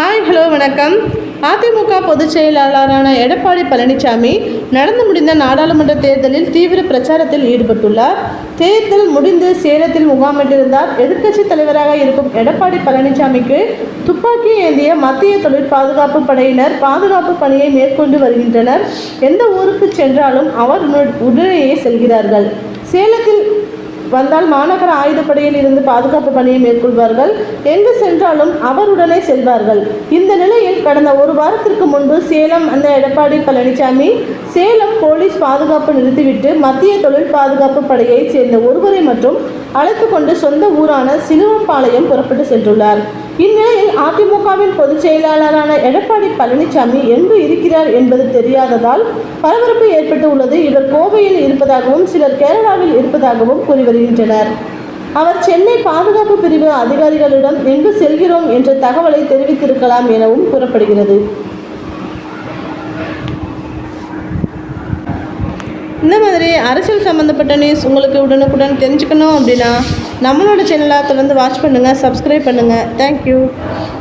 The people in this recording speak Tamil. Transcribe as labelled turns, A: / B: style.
A: ஹாய் ஹலோ வணக்கம். அதிமுக பொதுச் செயலாளரான எடப்பாடி பழனிசாமி நடந்து முடிந்த நாடாளுமன்ற தேர்தலில் தீவிர பிரச்சாரத்தில் ஈடுபட்டுள்ளார். தேர்தல் முடிந்து சேலத்தில் முகாமிட்டிருந்தார் எதிர்க்கட்சி தலைவராக இருக்கும் எடப்பாடி பழனிசாமிக்கு துப்பாக்கி ஏந்திய மத்திய தொழில் பாதுகாப்பு படையினர் பாதுகாப்பு பணியை மேற்கொண்டு வருகின்றனர். எந்த ஊருக்கு சென்றாலும் அவர் உடனேயே செல்கிறார்கள். சேலத்தில் வந்தால் மாநகர ஆயுதப்படையில் இருந்து பாதுகாப்பு பணியை மேற்கொள்வார்கள். எங்கு சென்றாலும் அவருடனே செல்வார்கள். இந்த நிலையில் கடந்த ஒரு வாரத்திற்கு முன்பு சேலம் அந்த எடப்பாடி பழனிசாமி சேலம் போலீஸ் பாதுகாப்பு நிறுத்திவிட்டு மத்திய தொழில் பாதுகாப்பு படையைச் சேர்ந்த ஒருவரை மற்றும் அழைத்து கொண்டு சொந்த ஊரான சிலுவம்பாளையம் புறப்பட்டு சென்றுள்ளார். இந்நிலையில் அதிமுகவின் பொதுச் செயலாளரான எடப்பாடி பழனிசாமி எங்கு இருக்கிறார் என்பது தெரியாததால் பரபரப்பு ஏற்பட்டு உள்ளது இவர் கோவையில் இருப்பதாகவும் சிலர் கேரளாவில் இருப்பதாகவும் கூறி வருகின்றனர். அவர் சென்னை பாதுகாப்பு பிரிவு அதிகாரிகளிடம் எங்கு செல்கிறோம் என்ற தகவலை தெரிவித்திருக்கலாம் எனவும் கூறப்படுகிறது. இந்த மாதிரி அரசியல் சம்மந்தப்பட்ட நியூஸ் உங்களுக்கு உடனுக்குடன் தெரிஞ்சுக்கணும் அப்படின்னா நம்மளோட சேனலை தொடர்ந்து வாட்ச் பண்ணுங்கள் சப்ஸ்கிரைப் பண்ணுங்கள் தேங்க்யூ